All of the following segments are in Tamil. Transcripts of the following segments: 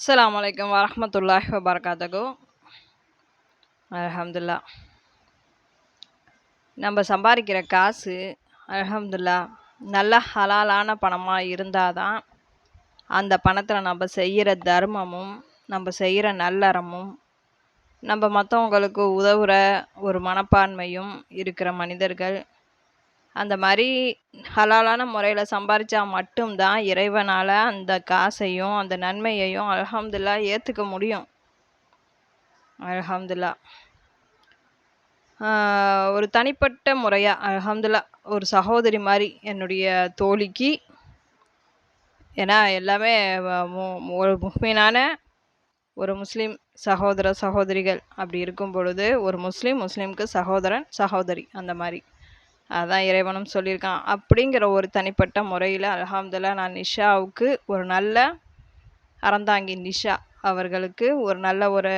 அஸ்லாம் வலைக்கம் வரமத்துல்லாஹ் வபரகாத்துஹு அலமதுல்லா நம்ம சம்பாதிக்கிற காசு அலமதுல்லா நல்ல ஹலாலான பணமாக இருந்தால் தான் அந்த பணத்தில் நம்ம செய்கிற தர்மமும் நம்ம செய்கிற நல்லறமும் நம்ம மற்றவங்களுக்கு உதவுகிற ஒரு மனப்பான்மையும் இருக்கிற மனிதர்கள் அந்த மாதிரி ஹலாலான முறையில் சம்பாரித்தா மட்டும்தான் இறைவனால் அந்த காசையும் அந்த நன்மையையும் அலமதுல்லா ஏற்றுக்க முடியும். அலமதுல்லா ஒரு தனிப்பட்ட முறையாக அலமதுல்லா ஒரு சகோதரி மாதிரி என்னுடைய தோழிக்கு ஏன்னா எல்லாமே ஒரு முஹ்மினான ஒரு முஸ்லீம் சகோதர சகோதரிகள் அப்படி இருக்கும் பொழுது ஒரு முஸ்லீம் முஸ்லீம்க்கு சகோதரன் சகோதரி அந்த மாதிரி அதான் இறைவனும் சொல்லியிருக்கான். அப்படிங்கிற ஒரு தனிப்பட்ட முறையில் அல்ஹம்துலில்லா நான் நிஷாவுக்கு ஒரு நல்ல அறந்தாங்கி நிஷா அவர்களுக்கு ஒரு நல்ல ஒரு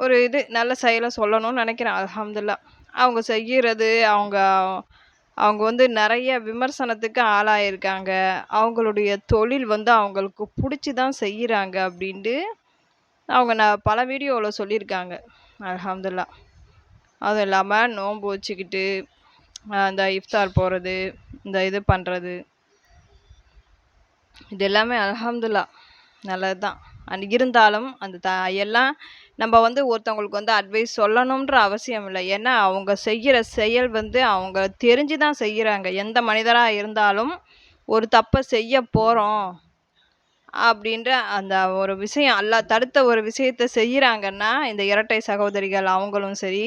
ஒரு இது நல்ல செயலை சொல்லணும்னு நினைக்கிறேன். அல்ஹம்துலில்லா அவங்க செய்கிறது அவங்க அவங்க வந்து நிறைய விமர்சனத்துக்கு ஆளாயிருக்காங்க. அவங்களுடைய தொழில் வந்து அவங்களுக்கு பிடிச்சி தான் செய்கிறாங்க அப்படின்ட்டு அவங்க நான் பல வீடியோவில் சொல்லியிருக்காங்க. அல்ஹம்துலில்லா அதுவும் இல்லாமல் நோன்பு வச்சுக்கிட்டு இந்த இஃப்தார் போகிறது இந்த இது பண்ணுறது இது எல்லாமே அல்ஹம்துலில்லா நல்லது தான் அண்ட் இருந்தாலும் அந்த த எல்லாம் நம்ம வந்து ஒருத்தவங்களுக்கு வந்து அட்வைஸ் சொல்லணுன்ற அவசியம் இல்லை. ஏன்னா அவங்க செய்கிற செயல் வந்து அவங்க தெரிஞ்சு தான் செய்கிறாங்க. எந்த மனிதராக இருந்தாலும் ஒரு தப்பை செய்ய போகிறோம் அப்படின்ற அந்த ஒரு விஷயம் அல்லா தடுத்த ஒரு விஷயத்த செய்கிறாங்கன்னா இந்த இரட்டை சகோதரிகள் அவங்களும் சரி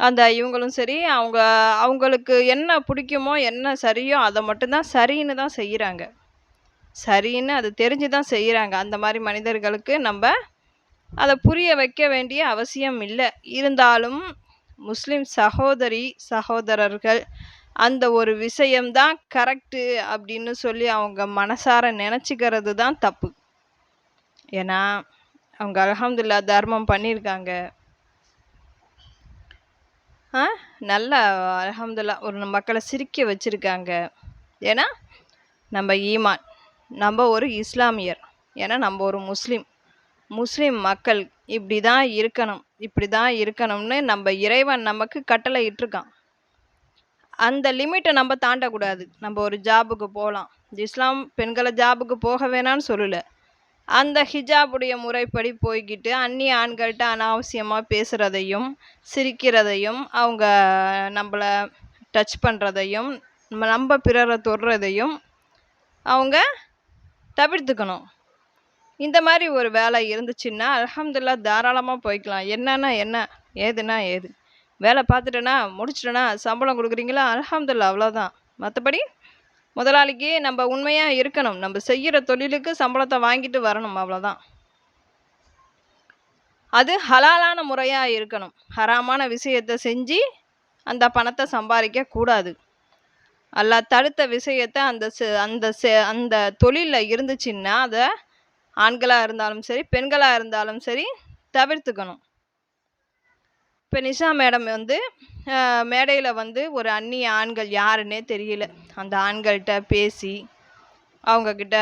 அந்த இவங்களும் சரி அவங்க அவங்களுக்கு என்ன பிடிக்குமோ என்ன சரியோ அதை மட்டும்தான் சரின்னு தான் செய்கிறாங்க சரின்னு அது தெரிஞ்சு தான் செய்கிறாங்க அந்த மாதிரி மனிதர்களுக்கு நம்ம அதை புரிய வைக்க வேண்டிய அவசியம் இல்லை. இருந்தாலும் முஸ்லீம் சகோதரி சகோதரர்கள் அந்த ஒரு விஷயம்தான் கரெக்டு அப்படின்னு சொல்லி அவங்க மனசார நினச்சிக்கிறது தான் தப்பு. ஏன்னா அவங்க அலமதுல்லா தர்மம் பண்ணியிருக்காங்க. ஆ? நல்லா அல்ஹம்துல்லா ஒரு மக்களை சிரிக்க வச்சுருக்காங்க. ஏன்னா நம்ம ஈமான் நம்ம ஒரு இஸ்லாமியர். ஏன்னா நம்ம ஒரு முஸ்லீம். முஸ்லீம் மக்கள் இப்படி தான் இருக்கணும் இப்படி தான் இருக்கணும்னு நம்ம இறைவன் நமக்கு கட்டளை இட்டிருக்கான் அந்த லிமிட்டை நம்ம தாண்டக்கூடாது. நம்ம ஒரு ஜாபுக்கு போகலாம். இஸ்லாம் பெண்களை ஜாபுக்கு போக வேணாம்னு சொல்லலை. அந்த ஹிஜாபுடைய முறைப்படி போய்கிட்டு அந்நிய ஆண்கள்கிட்ட அனாவசியமாக பேசுகிறதையும் சிரிக்கிறதையும் அவங்க நம்மளை டச் பண்ணுறதையும் நம்ம நம்ம பிறரை தொடுறதையும் அவங்க தவிர்த்துக்கணும். இந்த மாதிரி ஒரு வேலை இருந்துச்சுன்னா அலமதுல்லா தாராளமாக போய்க்கலாம். என்னன்னா என்ன? ஏதுன்னா ஏது? வேலை பார்த்துட்டேன்னா முடிச்சிட்டேன்னா சம்பளம் கொடுக்குறீங்களா? அலமதுல்லா அவ்வளோதான் மற்றபடி முதலாளிக்கு நம்ம உண்மையாக இருக்கணும். நம்ம செய்கிற தொழிலுக்கு சம்பளத்தை வாங்கிட்டு வரணும் அவ்வளோதான் அது ஹலாலான முறையாக இருக்கணும். ஹராமான விஷயத்தை செஞ்சு அந்த பணத்தை சம்பாதிக்க கூடாது. அல்ல தடுத்த விஷயத்தை அந்த செ- அந்த செ- அந்த தொழிலில் இருந்துச்சுன்னா அதை ஆண்களாக இருந்தாலும் சரி பெண்களாக இருந்தாலும் சரி தவிர்த்துக்கணும். இப்போ நிஷா மேடம் வந்து மேடையில் வந்து ஒரு அந்நிய ஆண்கள் யாருன்னே தெரியல. அந்த ஆண்கள்கிட்ட பேசி அவங்கக்கிட்ட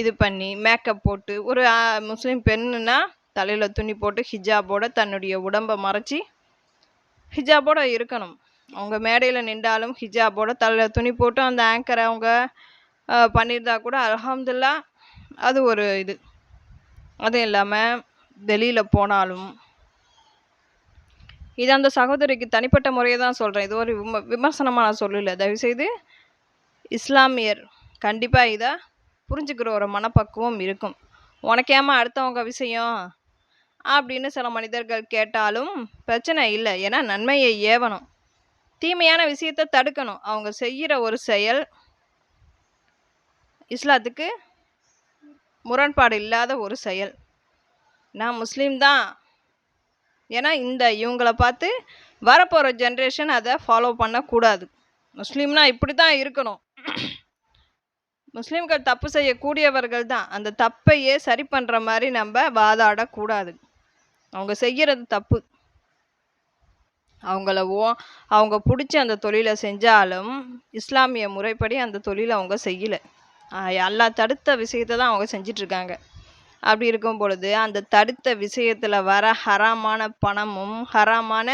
இது பண்ணி மேக்கப் போட்டு ஒரு முஸ்லீம் பெண்ணுன்னா தலையில் துணி போட்டு ஹிஜாபோட தன்னுடைய உடம்பை மறைச்சி ஹிஜாபோட இருக்கணும். அவங்க மேடையில் நின்றாலும் ஹிஜாபோட தலையில் துணி போட்டு அந்த ஆங்கரை அவங்க பண்ணியிருந்தா கூட அலமதுல்லா அது ஒரு இது. அதுவும் இல்லாமல் வெளியில் போனாலும் இது அந்த சகோதரிக்கு தனிப்பட்ட முறையை தான் சொல்கிறேன் இது ஒரு விம விமர்சனமாக நான் சொல்லலை. தயவுசெய்து இஸ்லாமியர் கண்டிப்பாக இதை புரிஞ்சுக்கிற ஒரு மனப்பக்குவம் இருக்கும். உனக்கேமா அடுத்தவங்க விஷயம்? அப்படின்னு சில மனிதர்கள் கேட்டாலும் பிரச்சனை இல்லை. ஏன்னா நன்மையை ஏவணும். தீமையான விஷயத்தை தடுக்கணும். அவங்க செய்கிற ஒரு செயல் இஸ்லாத்துக்கு முரண்பாடு இல்லாத ஒரு செயல். நான் முஸ்லீம் தான். ஏன்னா இந்த இவங்கள பார்த்து வரப்போகிற ஜென்ரேஷன் அதை ஃபாலோ பண்ணக்கூடாது. முஸ்லீம்னா இப்படி தான் இருக்கணும். முஸ்லீம்கள் தப்பு செய்யக்கூடியவர்கள் தான். அந்த தப்பையே சரி பண்ணுற மாதிரி நம்ம வாதாடக்கூடாது. அவங்க செய்கிறது தப்பு. அவங்கள ஓ அவங்க பிடிச்ச அந்த தொழிலை செஞ்சாலும் இஸ்லாமிய முறைப்படி அந்த தொழிலை அவங்க செய்யலை. எல்லா தடுத்த விஷயத்தை தான் அவங்க செஞ்சிட்ருக்காங்க அப்படி இருக்கும் பொழுது அந்த தடுத்த விஷயத்தில் வர ஹராமான பணமும் ஹராமான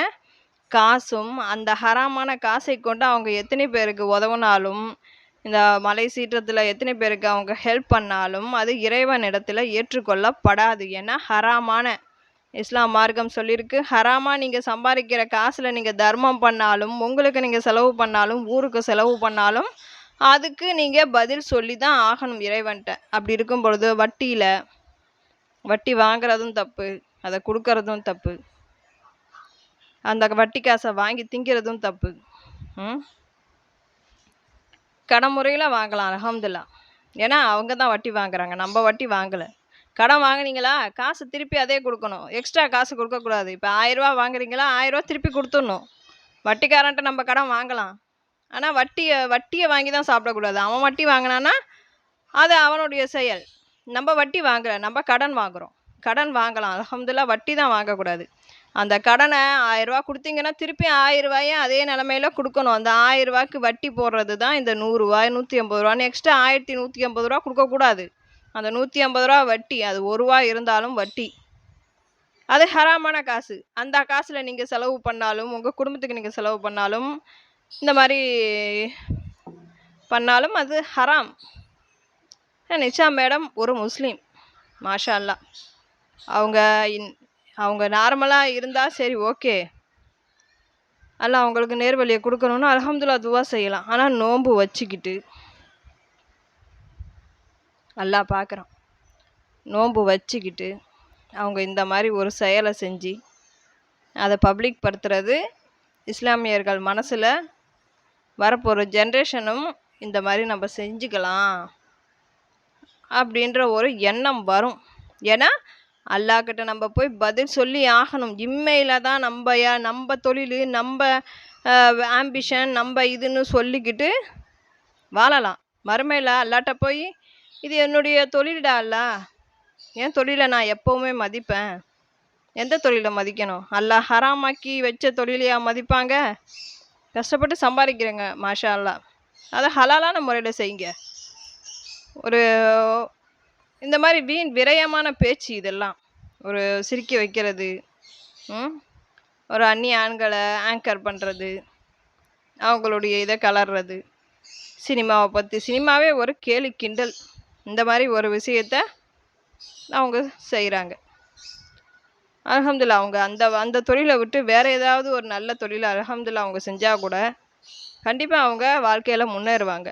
காசும் அந்த ஹராமான காசை கொண்டு அவங்க எத்தனை பேருக்கு உதவுனாலும் இந்த மலை சீற்றத்தில் எத்தனை பேருக்கு அவங்க ஹெல்ப் பண்ணாலும் அது இறைவன் இடத்துல ஏற்றுக்கொள்ளப்படாது. ஏன்னா ஹராமான இஸ்லாம் மார்க்கம் சொல்லியிருக்கு ஹராமாக நீங்கள் சம்பாதிக்கிற காசில் நீங்கள் தர்மம் பண்ணாலும் உங்களுக்கு நீங்கள் செலவு பண்ணாலும் ஊருக்கு செலவு பண்ணாலும் அதுக்கு நீங்கள் பதில் சொல்லி தான் ஆகணும் இறைவன்கிட்ட அப்படி இருக்கும் பொழுது வட்டியில் வட்டி வாங்குறதும் தப்பு அதை கொடுக்கறதும் தப்பு. அந்த வட்டி காசை வாங்கி திங்கிறதும் தப்பு. ம்? கடன் முறையில் வாங்கலாம் அலமதுல்லா ஏன்னா அவங்க தான் வட்டி வாங்குறாங்க நம்ம வட்டி வாங்கலை. கடன் வாங்குனீங்களா? காசு திருப்பி அதே கொடுக்கணும். எக்ஸ்ட்ரா காசு கொடுக்கக்கூடாது இப்போ ஆயிரரூவா வாங்குறீங்களா? ஆயிரரூவா திருப்பி கொடுத்துடணும். வட்டிக்காரன்ட்ட நம்ம கடன் வாங்கலாம். ஆனால் வட்டியை வட்டியை வாங்கி தான் சாப்பிடக்கூடாது. அவன் வட்டி வாங்கினான்னா அது அவனுடைய செயல். நம்ம வட்டி வாங்கலை நம்ம கடன் வாங்குகிறோம் கடன் வாங்கலாம். அலமதுல்லா வட்டி தான் வாங்கக்கூடாது. அந்த கடனை ஆயிரரூவா கொடுத்தீங்கன்னா திருப்பி ஆயிரரூவாயும் அதே நிலமையில கொடுக்கணும். அந்த ஆயிரரூவாக்கு வட்டி போடுறது தான் இந்த நூறுரூவா நூற்றி ஐம்பது ரூபான்னு நெக்ஸ்ட்டு ஆயிரத்தி நூற்றி ஐம்பது ரூபா கொடுக்கக்கூடாது. அந்த நூற்றி ஐம்பது ரூபா வட்டி அது ஒரு ரூபா இருந்தாலும் வட்டி. அது ஹராமான காசு. அந்த காசில் நீங்கள் செலவு பண்ணாலும் உங்கள் குடும்பத்துக்கு நீங்கள் செலவு பண்ணாலும் இந்த மாதிரி பண்ணாலும் அது ஹராம். நிஷா மேடம் ஒரு முஸ்லீம். மாஷா அல்லா அவங்க இன் அவங்க நார்மலாக இருந்தால் சரி ஓகே. அல்ல அவங்களுக்கு நேர்வழியை கொடுக்கணும்னு அலமதுல்லா துவா செய்யலாம். ஆனால் நோன்பு வச்சுக்கிட்டு நல்லா பார்க்குறான் நோன்பு வச்சுக்கிட்டு அவங்க இந்த மாதிரி ஒரு செயலை செஞ்சு அதை பப்ளிக் படுத்துறது இஸ்லாமியர்கள் மனசில் வரப்போகிற ஜென்ரேஷனும் இந்த மாதிரி நம்ம செஞ்சுக்கலாம். அப்படின்ற ஒரு எண்ணம் வரும். ஏன்னா அல்லாக்கிட்ட நம்ம போய் பதில் சொல்லி ஆகணும். இம்மையில் தான் நம்ம யா நம்ம தொழில் நம்ம ஆம்பிஷன் நம்ம இதுன்னு சொல்லிக்கிட்டு வாழலாம். மறுமையில் அல்லாட்ட போய் இது என்னுடைய தொழில்டா அல்லா? என் தொழிலை நான் எப்போவுமே மதிப்பேன். எந்த தொழிலை மதிக்கணும்? அல்லா ஹராமாக்கி வச்ச தொழிலையா மதிப்பாங்க? கஷ்டப்பட்டு சம்பாதிக்கிறேங்க மாஷா அல்லா அதை ஹலாலான முறையில் செய்யுங்க. ஒரு இந்த மாதிரி வீண் விரயமான பேச்சு இதெல்லாம். ஒரு சிரிக்க வைக்கிறது ஒரு அந்நிய ஆண்களை ஆங்கர் பண்ணுறது அவங்களுடைய இதை கலர்றது. சினிமாவை பற்றி சினிமாவே ஒரு கேலி கிண்டல் இந்த மாதிரி ஒரு விஷயத்த அவங்க செய்கிறாங்க அலகம்துல்லா அவங்க அந்த அந்த தொழிலை விட்டு வேறு ஏதாவது ஒரு நல்ல தொழிலை அலகம்துல்லா அவங்க செஞ்சால் கூட கண்டிப்பாக அவங்க வாழ்க்கையில் முன்னேறுவாங்க.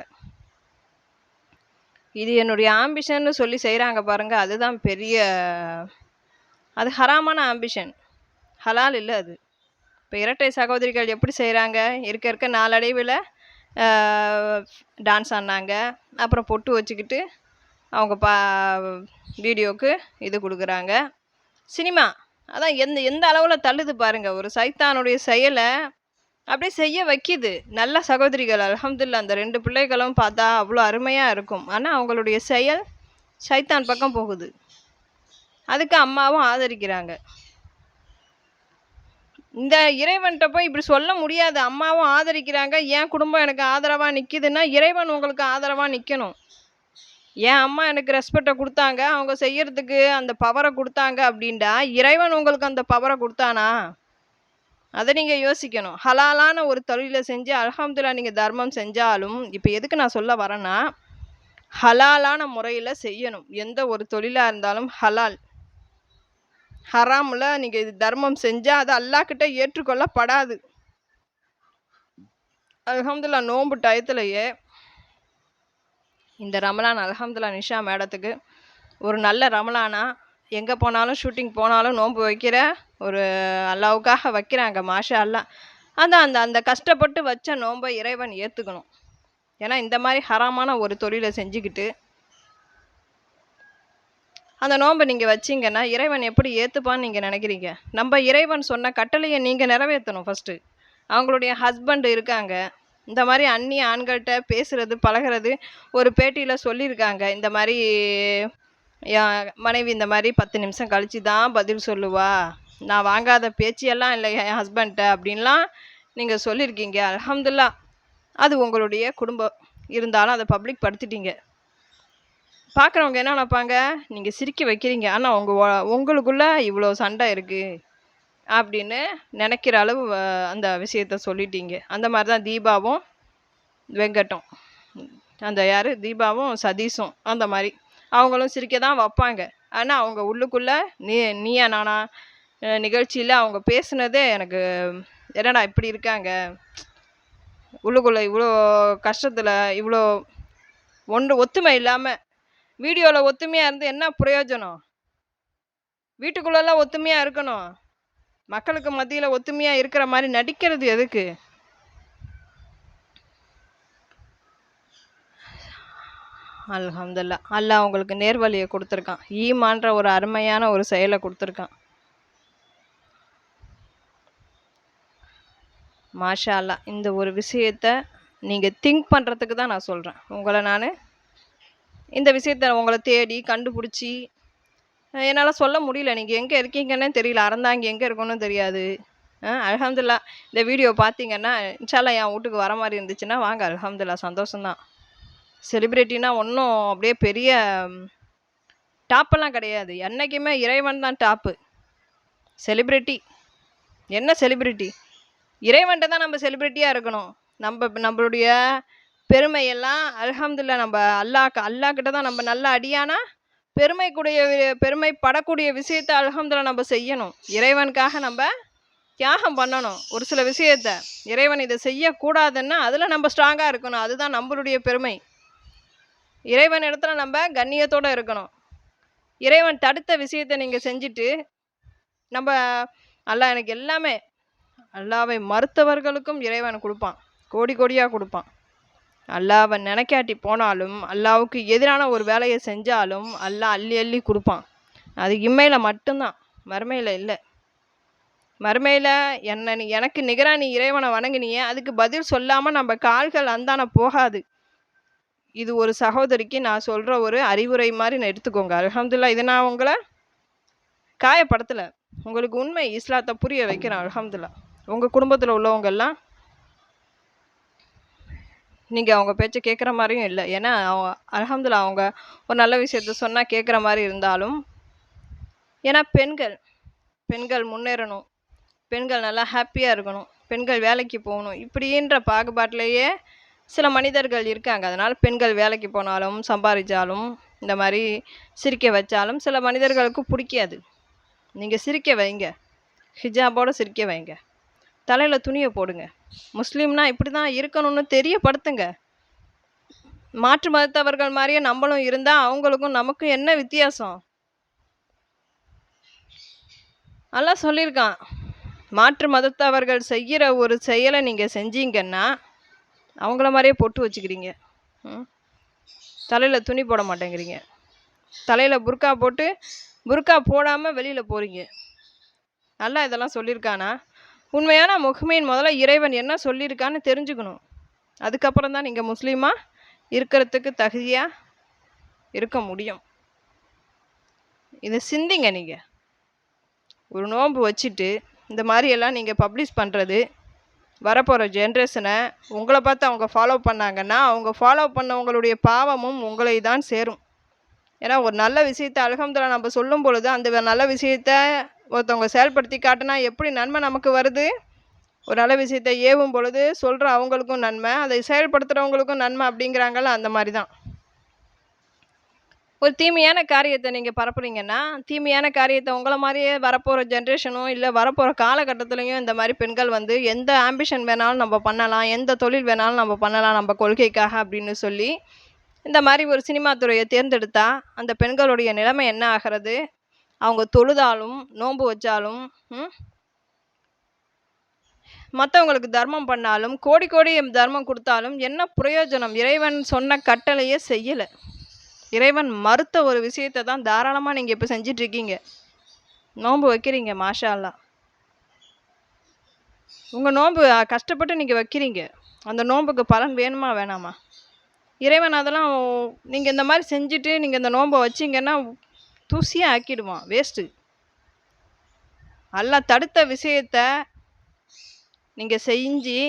இது என்னுடைய ஆம்பிஷன்னு சொல்லி செய்கிறாங்க பாருங்கள் அதுதான் பெரிய அது ஹராமான ஆம்பிஷன் ஹலால் இல்லை அது. இப்போ இரட்டை சகோதரிகள் எப்படி செய்கிறாங்க இருக்க இருக்க நாளடைவில் டான்ஸ் ஆடினாங்க. அப்புறம் பொட்டு வச்சுக்கிட்டு அவங்க பா வீடியோவுக்கு இது கொடுக்குறாங்க. சினிமா. அதான் எந்த எந்த அளவில் தள்ளுது பாருங்கள் ஒரு சைத்தானுடைய செயலை அப்படியே செய்ய வைக்கிது. நல்ல சகோதரிகள். அலமதுல்லா அந்த ரெண்டு பிள்ளைகளும் பார்த்தா அவ்வளோ அருமையாக இருக்கும். ஆனால் அவங்களுடைய செயல் சைத்தான் பக்கம் போகுது. அதுக்கு அம்மாவும் ஆதரிக்கிறாங்க. இந்த இறைவன்கிட்ட போய் இப்படி சொல்ல முடியாது. அம்மாவும் ஆதரிக்கிறாங்க. என் குடும்பம் எனக்கு ஆதரவாக நிற்கிதுன்னா இறைவன் உங்களுக்கு ஆதரவாக நிற்கணும் என் அம்மா எனக்கு ரெஸ்பெக்டை கொடுத்தாங்க? அவங்க செய்யறதுக்கு அந்த பவரை கொடுத்தாங்க அப்படின்டா இறைவன் உங்களுக்கு அந்த பவரை கொடுத்தானா? அதை நீங்கள் யோசிக்கணும். ஹலாலான ஒரு தொழிலை செஞ்சு அலமதுல்லா நீங்கள் தர்மம் செஞ்சாலும் இப்போ எதுக்கு நான் சொல்ல வரேன்னா ஹலாலான முறையில் செய்யணும். எந்த ஒரு தொழிலாக இருந்தாலும் ஹலால். ஹராமில் நீங்கள் இது தர்மம் செஞ்சால் அது அல்லாக்கிட்ட ஏற்றுக்கொள்ளப்படாது. அலமதுல்லா நோன்பு டயத்துலையே இந்த ரமலான் அலமதுல்லா நிஷா மேடத்துக்கு ஒரு நல்ல ரமலானா எங்கே போனாலும் ஷூட்டிங் போனாலும் நோன்பு வைக்கிற ஒரு அல்லாவுக்காக வைக்கிறாங்க மாஷா அல்லா அந்த அந்த அந்த கஷ்டப்பட்டு வச்ச நோன்பை இறைவன் ஏற்றுக்கணும் ஏன்னா இந்த மாதிரி ஹராமான ஒரு தொழிலை செஞ்சுக்கிட்டு அந்த நோன்பை நீங்கள் வச்சிங்கன்னா இறைவன் எப்படி ஏற்றுப்பான்னு நீங்கள் நினைக்கிறீங்க? நம்ம இறைவன் சொன்ன கட்டளையை நீங்கள் நிறைவேற்றணும் ஃபஸ்ட்டு அவங்களுடைய ஹஸ்பண்ட் இருக்காங்க. இந்த மாதிரி அந்நிய ஆண்கள்கிட்ட பேசுகிறது பழகிறது ஒரு பேட்டியில் சொல்லியிருக்காங்க. இந்த மாதிரி என் மனைவி இந்த மாதிரி பத்து நிமிஷம் கழித்து தான் பதில் சொல்லுவா. நான் வாங்காத பேச்சியெல்லாம் இல்லை என் ஹஸ்பண்ட்டு அப்படின்லாம் நீங்கள் சொல்லியிருக்கீங்க அலமதுல்லா அது உங்களுடைய குடும்பம். இருந்தாலும் அதை பப்ளிக் படுத்திட்டீங்க. பார்க்குறவங்க என்ன நினைப்பாங்க? நீங்கள் சிரிக்க வைக்கிறீங்க. ஆனால் உங்கள் உங்களுக்குள்ளே இவ்வளோ சண்டை இருக்குது அப்படின்னு நினைக்கிற அளவு அந்த விஷயத்த சொல்லிட்டீங்க. அந்த மாதிரி தான் தீபாவும் வெங்கட்டும். அந்த யார்? தீபாவும் சதீஷும். அந்த மாதிரி. அவங்களும் சிரிக்க தான் வைப்பாங்க. ஆனால் அவங்க உள்ளுக்குள்ளே நீ நீயா நானா? நிகழ்ச்சியில் அவங்க பேசுனதே எனக்கு என்னடா இப்படி இருக்காங்க? உள்ளுக்குள்ளே இவ்வளோ கஷ்டத்தில் இவ்வளோ ஒன்று ஒத்துமை இல்லாமல் வீடியோவில் ஒத்துமையாக இருந்து என்ன பிரயோஜனம்? வீட்டுக்குள்ளெல்லாம் ஒத்துமையாக இருக்கணும். மக்களுக்கு மத்தியில் ஒத்துமையாக இருக்கிற மாதிரி நடிக்கிறது எதுக்கு? அல்ஹம்துல்லா அல்லாஹ் உங்களுக்கு நேர்வழியை கொடுத்துருக்கான். ஈமான்ற ஒரு அருமையான ஒரு செயலை கொடுத்துருக்கான். மாஷா அல்லாஹ் இந்த ஒரு விஷயத்த நீங்கள் திங்க் பண்ணுறதுக்கு தான் நான் சொல்கிறேன் உங்களை நான் இந்த விஷயத்த உங்களை தேடி கண்டுபிடிச்சி என்னால் சொல்ல முடியல. நீங்கள் எங்கே இருக்கீங்கன்னே தெரியல. அறந்தாங்க எங்கே இருக்கணும்னு தெரியாது. அலமதுல்லா இந்த வீடியோ பார்த்தீங்கன்னா இன்ஷால்லா என் வீட்டுக்கு வர மாதிரி இருந்துச்சுன்னா வாங்க. அலமதுல்லா சந்தோஷம்தான். செலிப்ரிட்டினா ஒன்றும் அப்படியே பெரிய டாப்பெல்லாம் கிடையாது. என்றைக்குமே இறைவன் தான் டாப்பு செலிப்ரிட்டி என்ன செலிப்ரிட்டி இறைவன்ட்ட தான் நம்ம செலிப்ரிட்டியாக இருக்கணும். நம்ம நம்மளுடைய பெருமையெல்லாம் அலமதுல்லா நம்ம அல்லாஹ் அல்லாஹ் கிட்ட தான் நம்ம நல்ல அடியானா பெருமைக்குடைய பெருமை படக்கூடிய விஷயத்தை அல்ஹம்துலில்லாஹ் நம்ம செய்யணும். இறைவனுக்காக நம்ம தியாகம் பண்ணணும். ஒரு சில விஷயத்த இறைவன் இதை செய்யக்கூடாதுன்னா அதில் நம்ம ஸ்ட்ராங்காக இருக்கணும். அதுதான் நம்மளுடைய பெருமை. இறைவன் இடத்துல நம்ம கண்ணியத்தோடு இருக்கணும். இறைவன் தடுத்த விஷயத்தை நீங்கள் செஞ்சுட்டு நம்ம அல்லாஹ் எனக்கு எல்லாமே அல்லாவை மறுத்தவர்களுக்கும் இறைவன் கொடுப்பான். கோடி கோடியாக கொடுப்பான். அல்லாவை நினைக்காட்டி போனாலும் அல்லாவுக்கு எதிரான ஒரு வேலையை செஞ்சாலும் அல்லாஹ் அள்ளி அள்ளி கொடுப்பான். அது இம்மையில் மட்டும்தான் மறுமையில் இல்லை. மறுமையில் என்ன நீ எனக்கு நிகராக நீ இறைவனை வணங்குனியே அதுக்கு பதில் சொல்லாமல் நம்ம கால்கள் அந்தான போகாது. இது ஒரு சகோதரிக்கு நான் சொல்கிற ஒரு அறிவுரை மாதிரி நான் எடுத்துக்கோங்க. அலமதுல்லா இதை நான் உங்களை காயப்படுத்தலை. உங்களுக்கு உண்மை இஸ்லாத்தை புரிய வைக்கிறேன் அலமதுல்லா உங்கள் குடும்பத்தில் உள்ளவங்க எல்லாம் நீங்கள் அவங்க பேச்சை கேட்குற மாதிரியும் இல்லை. ஏன்னா அவங்க அலமதுல்லா அவங்க ஒரு நல்ல விஷயத்த சொன்னால் கேட்குற மாதிரி இருந்தாலும் ஏன்னா பெண்கள் பெண்கள் முன்னேறணும். பெண்கள் நல்லா ஹாப்பியாக இருக்கணும். பெண்கள் வேலைக்கு போகணும். இப்படின்ற பாகுபாட்டிலேயே சில மனிதர்கள் இருக்காங்க. அதனால் பெண்கள் வேலைக்கு போனாலும் சம்பாதிச்சாலும் இந்த மாதிரி சிரிக்க வச்சாலும் சில மனிதர்களுக்கு பிடிக்காது. நீங்கள் சிரிக்க வைங்க. ஹிஜாபோடு சிரிக்க வைங்க. தலையில் துணியை போடுங்க. முஸ்லீம்னா இப்படி தான் இருக்கணும்னு தெரியப்படுத்துங்க. மாற்று மதத்தவர்கள் மாதிரியே நம்மளும் இருந்தால் அவங்களுக்கும் நமக்கும் என்ன வித்தியாசம்? நல்லா சொல்லியிருக்கான். மாற்று மதத்தவர்கள் செய்கிற ஒரு செயலை நீங்கள் செஞ்சீங்கன்னா அவங்கள மாதிரியே பொட்டு வச்சுக்கிறீங்க. ம். தலையில் துணி போட மாட்டேங்கிறீங்க. தலையில் புர்கா போட்டு புர்கா போடாமல் வெளியில் போகிறீங்க நல்லா இதெல்லாம் சொல்லியிருக்கானா? உண்மையான முகமையின் முதல்ல இறைவன் என்ன சொல்லியிருக்கான்னு தெரிஞ்சுக்கணும். அதுக்கப்புறம் தான் நீங்கள் முஸ்லீமாக இருக்கிறதுக்கு தகுதியாக இருக்க முடியும். இதை சிந்திங்க நீங்கள் ஒரு நோன்பு வச்சுட்டு இந்த மாதிரியெல்லாம் நீங்கள் பப்ளிஷ் பண்ணுறது வரப்போகிற ஜென்ரேஷனை உங்களை பார்த்து அவங்க ஃபாலோ பண்ணாங்கன்னா அவங்க ஃபாலோ பண்ணவங்களுடைய பாவமும் உங்களை தான் சேரும். ஏன்னா ஒரு நல்ல விஷயத்தை அல்ஹம்துலில்லாஹ் நம்ம சொல்லும் பொழுது அந்த நல்ல விஷயத்த ஒருத்தவங்க செயல்படுத்தி காட்டினா எப்படி நன்மை நமக்கு வருது? ஒரு நல்ல விஷயத்தை ஏவும் பொழுது சொல்கிற அவங்களுக்கும் நன்மை அதை செயல்படுத்துகிறவங்களுக்கும் நன்மை அப்படிங்கிறாங்கல்ல அந்த மாதிரி தான். ஒரு தீமையான காரியத்தை நீங்கள் பரப்புறீங்கன்னா தீமையான காரியத்தை உங்களை மாதிரியே வரப்போகிற ஜென்ரேஷனும் இல்லை வரப்போகிற காலகட்டத்துலேயும் இந்த மாதிரி பெண்கள் வந்து எந்த ஆம்பிஷன் வேணாலும் நம்ம பண்ணலாம் எந்த தொழில் வேணாலும் நம்ம பண்ணலாம் நம்ம கொள்கைக்காக அப்படின்னு சொல்லி இந்த மாதிரி ஒரு சினிமா துறையை தேர்ந்தெடுத்தா அந்த பெண்களுடைய நிலைமை என்ன ஆகிறது? அவங்க தொழுதாலும் நோன்பு வச்சாலும் மற்றவங்களுக்கு தர்மம் பண்ணாலும் கோடி கோடி தர்மம் கொடுத்தாலும் என்ன பிரயோஜனம்? இறைவன் சொன்ன கட்டளையே செய்யலை. இறைவன் மறுத்த ஒரு விஷயத்தை தான் தாராளமாக நீங்கள் இப்போ செஞ்சிட்ருக்கீங்க. நோன்பு வைக்கிறீங்க மாஷா அல்லாஹ் உங்கள் நோன்பு கஷ்டப்பட்டு நீங்கள் வைக்கிறீங்க. அந்த நோன்புக்கு பலன் வேணுமா வேணாமா? இறைவன் அதெல்லாம் நீங்கள் இந்த மாதிரி செஞ்சுட்டு நீங்கள் இந்த நோன்பை வச்சிங்கன்னா தூசியாக ஆக்கிடுவான் வேஸ்ட்டு அல்லாஹ் தடுத்த விஷயத்த நீங்கள் செஞ்சு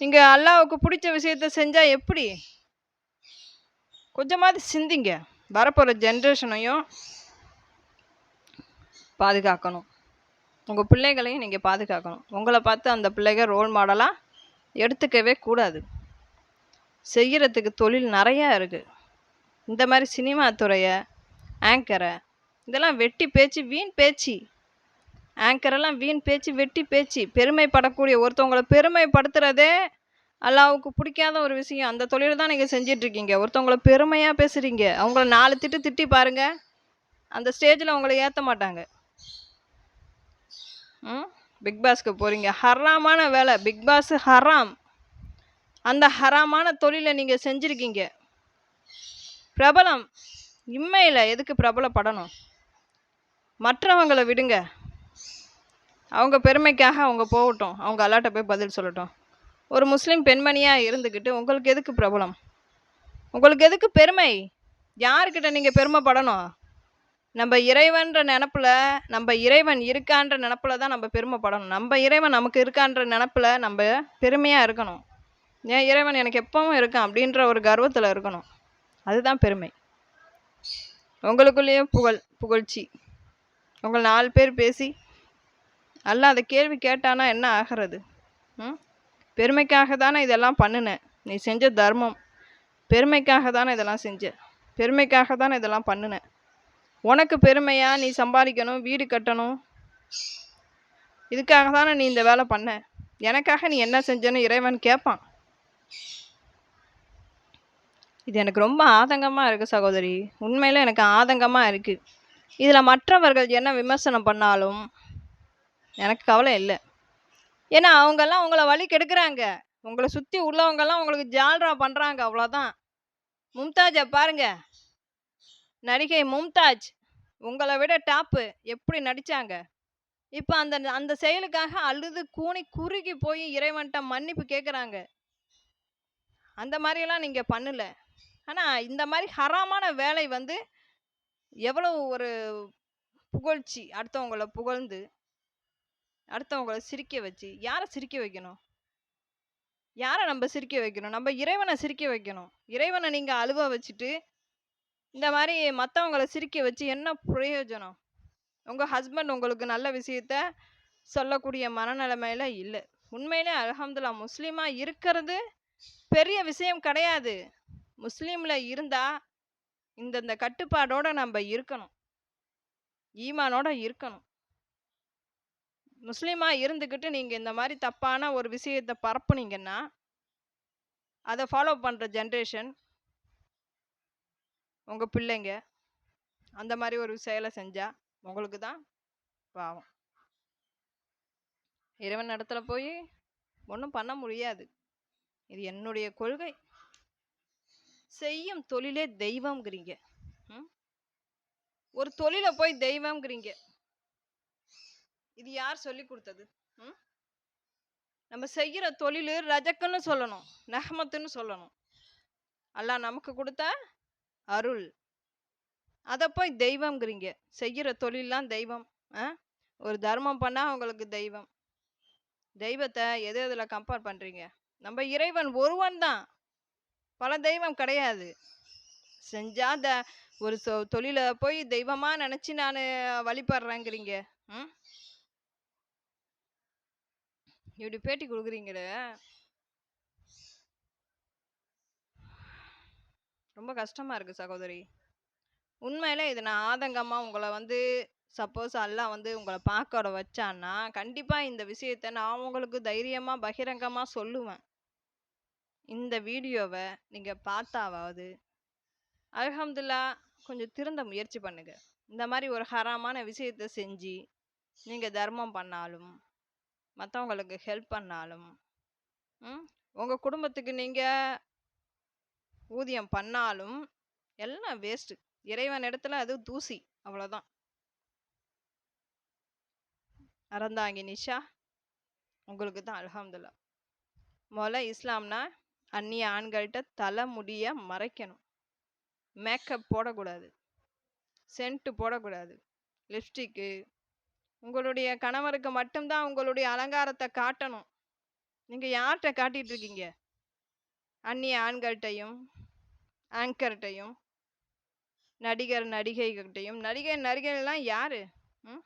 நீங்கள் அல்லாவுக்கு பிடிச்ச விஷயத்த செஞ்சால் எப்படி? கொஞ்சமாவது சிந்திங்க. வரப்போகிற ஜென்ரேஷனையும் பாதுகாக்கணும். உங்கள் பிள்ளைகளையும் நீங்கள் பாதுகாக்கணும். உங்களை பார்த்து அந்த பிள்ளைகள் ரோல் மாடலாக எடுத்துக்கவே கூடாது. செய்கிறதுக்கு தொழில் நிறையா இருக்குது இந்த மாதிரி சினிமா துறையை ஆங்கரை இதெல்லாம் வெட்டி பேச்சு வீண் பேச்சு. ஆங்கரெல்லாம் வீண் பேச்சு வெட்டி பேச்சு. பெருமைப்படக்கூடிய ஒருத்தவங்களை பெருமைப்படுத்துகிறதே அல்லாவுக்கு பிடிக்காத ஒரு விஷயம். அந்த தொழில் தான் நீங்கள் செஞ்சிட்ருக்கீங்க. ஒருத்தவங்கள பெருமையாக பேசுகிறீங்க அவங்கள நாலு திட்டு திட்டி பாருங்கள் அந்த ஸ்டேஜில் அவங்கள ஏற்ற மாட்டாங்க. ம்? பிக் பாஸ்க்கு போகிறீங்க ஹராமான வேலை. பிக் பாஸ் ஹராம். அந்த ஹராமான தொழிலை நீங்கள் செஞ்சுருக்கீங்க. பிரபலம். இம்மையில் எதுக்கு பிரபலப்படணும்? மற்றவங்களை விடுங்க. அவங்க பெருமைக்காக அவங்க போகட்டும். அவங்க அல்லாட்ட போய் பதில் சொல்லட்டும். ஒரு முஸ்லீம் பெண்மணியாக இருந்துக்கிட்டு உங்களுக்கு எதுக்கு பிரபலம்? உங்களுக்கு எதுக்கு பெருமை? யாருக்கிட்ட நீங்கள் பெருமைப்படணும்? நம்ம இறைவன்ற நினப்பில் நம்ம இறைவன் இருக்கான்ற நினப்பில் தான் நம்ம பெருமைப்படணும். நம்ம இறைவன் நமக்கு இருக்கான்ற நினப்பில் நம்ம பெருமையாக இருக்கணும். ஏன் இறைவன் எனக்கு எப்பவும் இருக்கான் அப்படின்ற ஒரு கர்வத்தில் இருக்கணும். அதுதான் பெருமை. உங்களுக்குள்ளேயே புகழ் புகழ்ச்சி. உங்கள் நாலு பேர் பேசி அல்ல அதை கேள்வி கேட்டானா என்ன ஆகிறது? ம்? பெருமைக்காக தானே இதெல்லாம் பண்ணினேன் நீ செஞ்ச தர்மம். பெருமைக்காக தானே இதெல்லாம் செஞ்ச. பெருமைக்காக தானே இதெல்லாம் பண்ணினேன் உனக்கு பெருமையாக நீ சம்பாதிக்கணும் வீடு கட்டணும். இதுக்காக தானே நீ இந்த வேலை பண்ண. எனக்காக நீ என்ன செஞ்சேன்னு இறைவன் கேட்பான் இது எனக்கு ரொம்ப ஆதங்கமாக இருக்குது சகோதரி. உண்மையில் எனக்கு ஆதங்கமாக இருக்குது இதில் மற்றவர்கள் என்ன விமர்சனம் பண்ணாலும் எனக்கு கவலை இல்லை. ஏன்னா அவங்கெல்லாம் உங்களை வழி கெடுக்கிறாங்க. உங்களை சுற்றி உள்ளவங்கெல்லாம் உங்களுக்கு ஜால்ரா பண்ணுறாங்க அவ்வளோதான் மும்தாஜை பாருங்க. நடிகை மும்தாஜ் உங்களை விட டாப்பு எப்படி நடித்தாங்க இப்போ அந்த அந்த செயலுக்காக அழுது கூனி குறுகி போய் இறைவன்ட்ட மன்னிப்பு கேட்குறாங்க அந்த மாதிரியெல்லாம் நீங்கள் பண்ணலை. ஆனால் இந்த மாதிரி ஹராமான வேலை வந்து எவ்வளோ ஒரு புகழ்ச்சி அடுத்தவங்களை புகழ்ந்து அடுத்தவங்கள சிரிக்க வச்சு யாரை சிரிக்க வைக்கணும்? யாரை நம்ம சிரிக்க வைக்கணும்? நம்ம இறைவனை சிரிக்க வைக்கணும். இறைவனை நீங்கள் அழுவ வச்சுட்டு இந்த மாதிரி மற்றவங்கள சிரிக்க வச்சு என்ன பிரயோஜனம்? உங்கள் ஹஸ்பண்ட் உங்களுக்கு நல்ல விஷயத்த சொல்லக்கூடிய மனநிலைமையில இல்லை. உண்மையிலே அலமதுல்லா முஸ்லீமாக இருக்கிறது பெரிய விஷயம் கிடையாது. முஸ்லீமில் இருந்தால் இந்தந்த கட்டுப்பாடோடு நம்ம இருக்கணும். ஈமானோட இருக்கணும். முஸ்லீமாக இருந்துக்கிட்டு நீங்கள் இந்த மாதிரி தப்பான ஒரு விஷயத்தை பரப்புனீங்கன்னா அதை ஃபாலோ பண்ணுற ஜென்ரேஷன் உங்கள் பிள்ளைங்க அந்த மாதிரி ஒரு செயலை செஞ்சால் உங்களுக்கு தான் பாவம். இறைவன் இடத்துல போய் ஒன்றும் பண்ண முடியாது. இது என்னுடைய கொள்கை. செய்யும் தொழிலே தெய்வம்ங்கிறீங்க. ஒரு தொழிலை போய் தெய்வம்ங்கிறீங்க. இது யார் சொல்லி கொடுத்தது? நம்ம செய்கிற தொழில் ரஜக்குன்னு சொல்லணும் நஹமத்துன்னு சொல்லணும். அல்லாஹ் நமக்கு கொடுத்த அருள். அதை போய் தெய்வம்ங்கிறீங்க. செய்கிற தொழிலெலாம் தெய்வம் ஆ? ஒரு தர்மம் பண்ணால் அவங்களுக்கு தெய்வம். தெய்வத்தை எது எதில் கம்பேர் பண்ணுறீங்க நம்ம இறைவன் ஒருவன் தான். பல தெய்வம் கிடையாது. செஞ்சால் த ஒரு சொ தொழிலை போய் தெய்வமாக நினச்சி நான் வழிபடுறேங்கிறீங்க ம்? இப்படி பேட்டி கொடுக்குறீங்களே? ரொம்ப கஷ்டமாக இருக்குது சகோதரி. உண்மையில் இது நான் ஆதங்கமாக உங்களை வந்து சப்போஸ் அல்லா வந்து உங்களை பார்க்க வச்சான்னா கண்டிப்பாக இந்த விஷயத்த நான் உங்களுக்கு தைரியமாக பகிரங்கமாக சொல்லுவேன். இந்த வீடியோவை நீங்கள் பார்த்தாவது அல்ஹம்துல்லா கொஞ்சம் திருந்த முயற்சி பண்ணுங்கள் இந்த மாதிரி ஒரு ஹராமான விஷயத்த செஞ்சு நீங்கள் தர்மம் பண்ணாலும் மற்றவங்களுக்கு ஹெல்ப் பண்ணாலும் உங்கள் குடும்பத்துக்கு நீங்கள் ஊதியம் பண்ணாலும் எல்லாம் வேஸ்ட்டு இறைவன் இடத்துல அது தூசி அவ்வளோதான் அறந்தாங்கி நிஷா உங்களுக்கு தான் அலமதுல்லா முதல்ல இஸ்லாம்னா அந்நிய ஆண்கள்கிட்ட தலை முடிய மறைக்கணும். மேக்கப் போடக்கூடாது. சென்ட்டு போடக்கூடாது. லிப்ஸ்டிக்கு உங்களுடைய கணவருக்கு மட்டும்தான் உங்களுடைய அலங்காரத்தை காட்டணும். நீங்கள் யார்கிட்ட காட்டிகிட்டு இருக்கீங்க அந்நிய ஆண்கள்கிட்டையும் ஆங்கர்கிட்டையும் நடிகர் நடிகைகிட்டையும் நடிகை நடிகைலாம் யார்? ம்?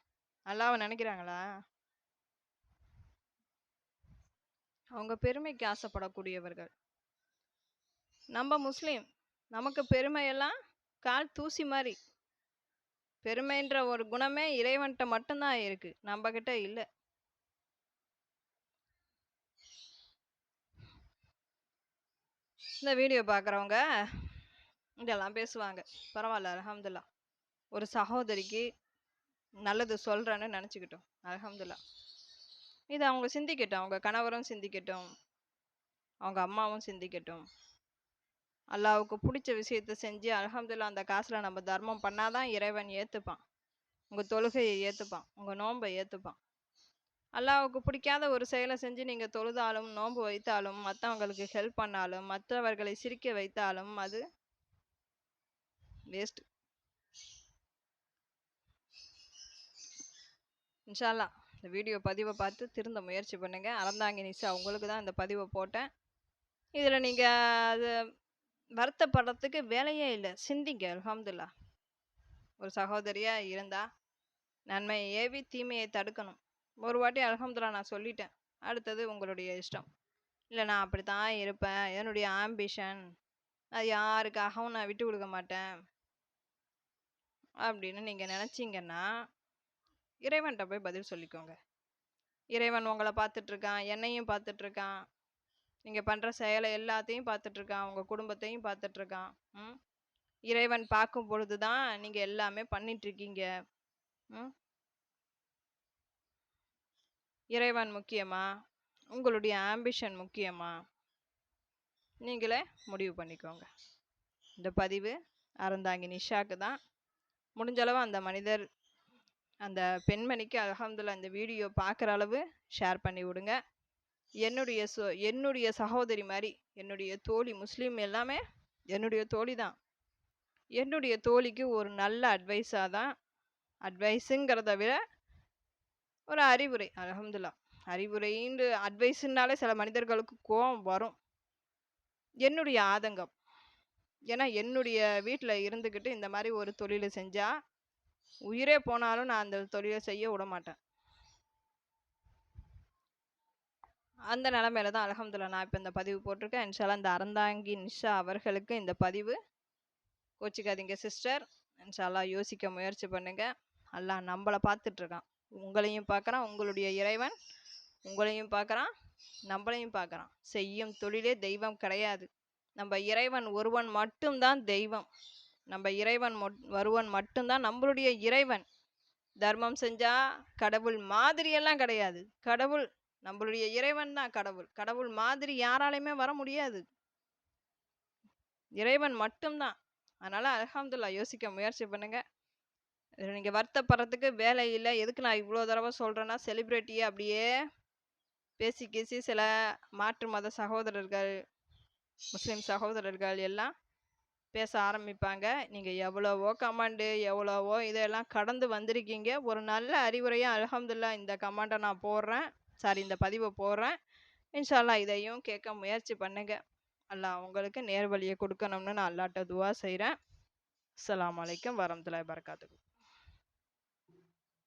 நல்லாவை நினைக்கிறாங்களா? அவங்க பெருமைக்கு ஆசைப்படக்கூடியவர்கள். நம்ம முஸ்லீம். நமக்கு பெருமையெல்லாம் கால் தூசி மாதிரி. பெருமைன்ற ஒரு குணமே இறைவன்கிட்ட மட்டும்தான் இருக்கு. நம்ம கிட்ட இல்லை. இந்த வீடியோ பார்க்குறவங்க இதெல்லாம் பேசுவாங்க. பரவாயில்ல அலமதுல்லா ஒரு சகோதரிக்கு நல்லது சொல்கிறேன்னு நினச்சிக்கிட்டோம். அலமதுல்லா இது அவங்க சிந்திக்கட்டும். அவங்க கணவரும் சிந்திக்கட்டும். அவங்க அம்மாவும் சிந்திக்கட்டும். அல்லாவுக்கு பிடிச்ச விஷயத்த செஞ்சு அலமதுல்லா அந்த காசில் நம்ம தர்மம் பண்ணாதான் இறைவன் ஏற்றுப்பான் உங்கள் தொழுகையை ஏற்றுப்பான் உங்கள் நோன்பை ஏற்றுப்பான் அல்லாவுக்கு பிடிக்காத ஒரு செயலை செஞ்சு நீங்கள் தொழுதாலும் நோன்பு வைத்தாலும் மற்றவங்களுக்கு ஹெல்ப் பண்ணாலும் மற்றவர்களை சிரிக்க வைத்தாலும் அது வேஸ்ட் இன்ஷால்லா இந்த வீடியோ பதிவை பார்த்து திருந்த முயற்சி பண்ணுங்கள் அறந்தாங்கி நிசா உங்களுக்கு தான் இந்த பதிவை போட்டேன். இதில் நீங்கள் அது வருத்தப்படுறதுக்கு வேலையே இல்லை. சிந்திங்க அலமதுல்லா ஒரு சகோதரியாக இருந்தால் நன்மையை ஏவி தீமையை தடுக்கணும். ஒரு வாட்டி அலமதுல்லா நான் சொல்லிட்டேன். அடுத்தது உங்களுடைய இஷ்டம். இல்லை நான் அப்படி தான் இருப்பேன். என்னுடைய ஆம்பிஷன் அது யாருக்காகவும் நான் விட்டு கொடுக்க மாட்டேன். அப்படின்னு நீங்கள் நினச்சிங்கன்னா இறைவன்கிட்ட போய் பதில் சொல்லிக்கோங்க. இறைவன் உங்களை பார்த்துட்ருக்கான் என்னையும் பார்த்துட்ருக்கான் நீங்கள் பண்ணுற செயலை எல்லாத்தையும் பார்த்துட்ருக்கான். உங்கள் குடும்பத்தையும் பார்த்துட்ருக்கான். ம்? இறைவன் பார்க்கும் பொழுது தான் நீங்கள் எல்லாமே பண்ணிகிட்ருக்கீங்க ம்? இறைவன் முக்கியமா? உங்களுடைய ஆம்பிஷன் முக்கியமா? நீங்களே முடிவு பண்ணிக்கோங்க. இந்த பதிவு அறந்தாங்கி நிஷாக்கு தான். முடிஞ்சளவு அந்த மனிதர் அந்த பெண்மணிக்கு அலமதுல்லா இந்த வீடியோ பார்க்குற அளவு ஷேர் பண்ணி விடுங்க. என்னுடைய சொ என்னுடைய சகோதரி மாதிரி என்னுடைய தோழி முஸ்லீம் எல்லாமே என்னுடைய தோழி தான். என்னுடைய தோழிக்கு ஒரு நல்ல அட்வைஸாக தான் அட்வைஸுங்கிறத விட ஒரு அறிவுரை அலமதுல்லா அறிவுரைன்னு அட்வைஸுனாலே சில மனிதர்களுக்கு கோபம் வரும். என்னுடைய ஆதங்கம். ஏன்னா என்னுடைய வீட்டில் இருந்துக்கிட்டு இந்த மாதிரி ஒரு தொழிலை செஞ்சால் உயிரே போனாலும் நான் அந்த தொழிலை செய்ய விட மாட்டேன். அந்த நிலமையில தான் அலகம்துல்லா நான் இப்போ இந்த பதிவு போட்டிருக்கேன். இன்ஷால்லா இந்த அறந்தாங்கி நிஷா அவர்களுக்கு இந்த பதிவு. கோச்சிக்காதீங்க சிஸ்டர். இன்ஷால்லா யோசிக்க முயற்சி பண்ணுங்க. அல்லாஹ் நம்மளை பார்த்துட்ருக்கான். உங்களையும் பார்க்குறான் உங்களுடைய இறைவன் உங்களையும் பார்க்குறான் நம்மளையும் பார்க்குறான். செய்யும் தொழிலே தெய்வம் கிடையாது. நம்ம இறைவன் ஒருவன் மட்டும்தான் தெய்வம். நம்ம இறைவன் வருவன் மட்டும்தான் நம்மளுடைய இறைவன். தர்மம் செஞ்சால் கடவுள் மாதிரியெல்லாம் கிடையாது. கடவுள் நம்மளுடைய இறைவன் தான் கடவுள். கடவுள் மாதிரி யாராலையுமே வர முடியாது. இறைவன் மட்டும்தான். அதனால் அலமதுல்லா யோசிக்க முயற்சி பண்ணுங்க. நீங்கள் வருத்தப்படுறதுக்கு வேலை இல்லை. எதுக்கு நான் இவ்வளோ தடவை சொல்கிறேன்னா செலிப்ரிட்டியை அப்படியே பேசி கேசி சில மாற்று மத சகோதரர்கள் முஸ்லீம் சகோதரர்கள் எல்லாம் பேச ஆரம்பிப்பாங்க. நீங்கள் எவ்வளவோ கமாண்டு எவ்வளவோ இதெல்லாம் கடந்து வந்திருக்கீங்க. ஒரு நல்ல அறிவுரையாக அலமதுல்லா இந்த கமாண்டை நான் போடுறேன். சாரி இந்த பதிவை போடுறேன். இன்ஷால்லா இதையும் கேட்க முயற்சி பண்ணுங்க. அல்லா நேர் நேர்வழியை கொடுக்கணும்னு நான் அல்லாட்ட துவா செய்கிறேன் அலாம் வலைக்கம் வரமத்துல வரகாத்துக்கு